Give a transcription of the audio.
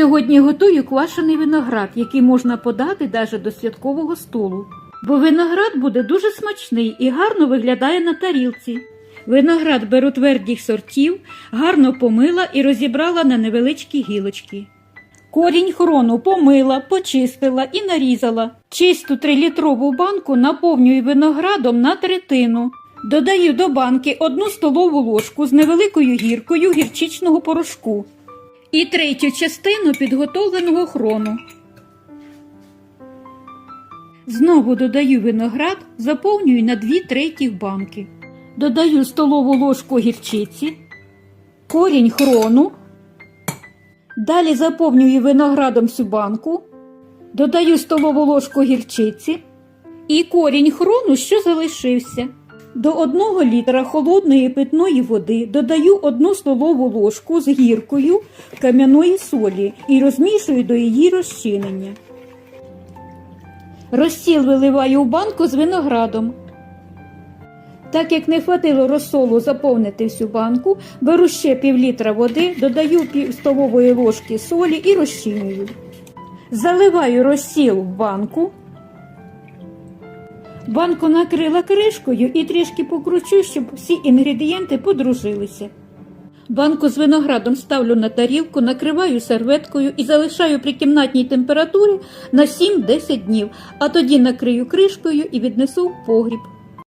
Сьогодні готую квашений виноград, який можна подати навіть до святкового столу. Бо виноград буде дуже смачний і гарно виглядає на тарілці. Виноград беру твердих сортів, гарно помила і розібрала на невеличкі гілочки. Корінь хрону помила, почистила і нарізала. Чисту трилітрову банку наповнюю виноградом на третину. Додаю до банки одну столову ложку з невеликою гіркою гірчичного порошку і третю частину підготовленого хрону. Знову додаю виноград, заповнюю на 2 третіх банки. Додаю столову ложку гірчиці, корінь хрону. Далі заповнюю виноградом всю банку, додаю столову ложку гірчиці і корінь хрону, що залишився. До 1 літра холодної питної води додаю 1 столову ложку з гіркою кам'яної солі і розмішую до її розчинення. Розсіл виливаю у банку з виноградом. Так як не хватило розсолу заповнити всю банку, беру ще пів літра води, додаю пів столової ложки солі і розчинюю. Заливаю розсіл в банку. Банку накрила кришкою і трішки покручу, щоб всі інгредієнти подружилися. Банку з виноградом ставлю на тарілку, накриваю серветкою і залишаю при кімнатній температурі на 7-10 днів, а тоді накрию кришкою і віднесу в погріб.